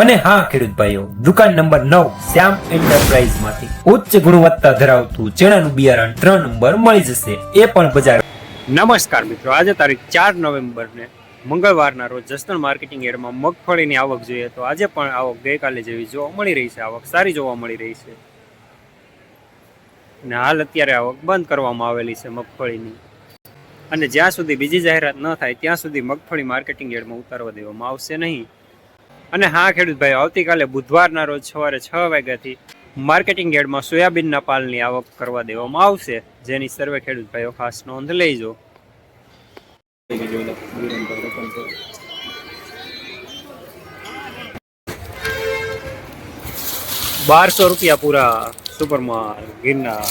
અને હા, ખેડૂત ભાઈઓ, દુકાન નંબર નવ, શ્યામ એન્ટરપ્રાઇઝમાંથી ઉચ્ચ ગુણવત્તા ધરાવતું ચણાનું બિયારણ ત્રણ નંબર મળી જશે. એ પણ બજાર નમસ્કાર મિત્રો, આજે તારીખ ચાર નવેમ્બરને મંગળવારના રોજ જસદણ માર્કેટિંગ એડમાં મગફળીની આવક જોઈએ તો આજે પણ આવક ગઈકાલે જેવી જોવા મળી રહી છે. આવક સારી જોવા મળી રહી છે. અને હાલ અત્યારે આવક બંધ કરવામાં આવેલી છે મગફળીની. અને જ્યાં સુધી બીજી જાહેરાત ન થાય, ત્યાં સુધી મગફળી માર્કેટિંગ યાર્ડમાં ઉતારવા દેવામાં આવશે નહીં. અને હા ખેડૂત ભાઈ આવતીકાલે બુધવારના રોજ સવારે છ વાગ્યાથી માર્કેટિંગ યાર્ડમાં સોયાબીનના પાલની આવક કરવા દેવામાં આવશે. જેની સર્વે ખેડૂત ભાઈઓ ખાસ નોંધ લઈજો બારસો રૂપિયા પૂરા સુપરમાર ગિરનાર.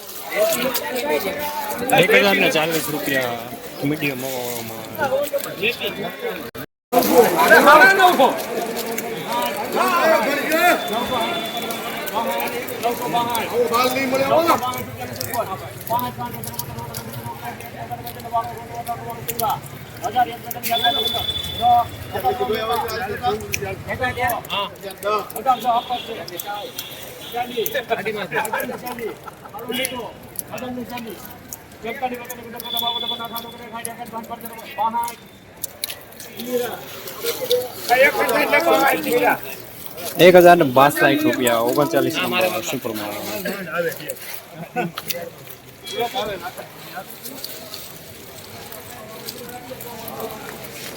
એક હજાર ને ચાલીસ રૂપિયા મીડિયમ એક હજાર ને બાસઠ રૂપિયા ઓગણચાલીસ સુપર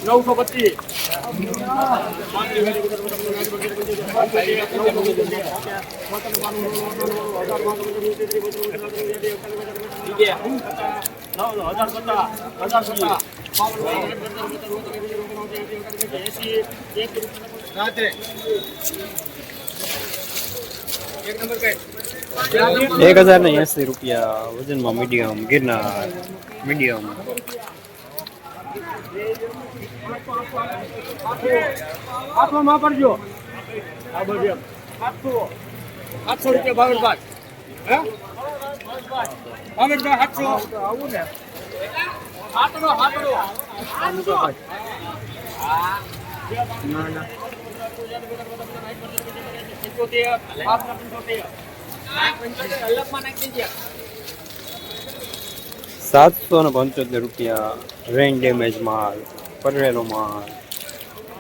નવસો પચીસ એક હજાર ને એસી રૂપિયા વજનમાં મીડિયમ ગિરનાર મીડિયમ આઠસો માં કરજો આ બધું આઠસો આઠસો રૂપિયા ભાવેશ ભાઈ હે ભાવેશ ભાઈ આઠસો આવું ને આટલો આટલો સાતસો ને પંચોતેર રૂપિયા રેન ડેમેજ માલ પલળેલો માલ.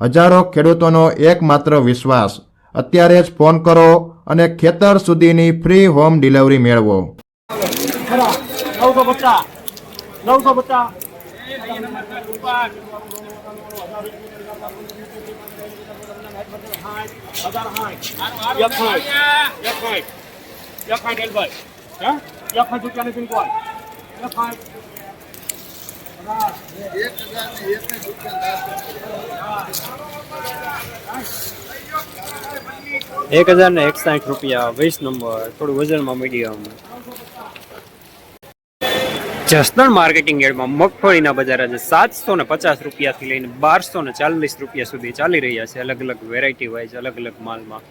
હજારો ખેડૂતોનો એકમાત્ર વિશ્વાસ. અત્યારે જ ફોન કરો અને ખેતર સુધીની ફ્રી હોમ ડિલિવરી મેળવો. એક હજાર સાઠ એક સાઠ એક હજાર ને એકસાઠ રૂપિયા, વીસ નંબર, થોડું વજનમાં મીડિયમ જસદણ માર્કેટિંગ યાર્ડમાં મગફળીના બજાર આજે સાતસો ને પચાસ રૂપિયાથી લઈને બારસો ને ચાલીસ રૂપિયા સુધી ચાલી રહ્યા છે. અલગ અલગ વેરાયટી વાઇઝ અલગ અલગ માલમાં.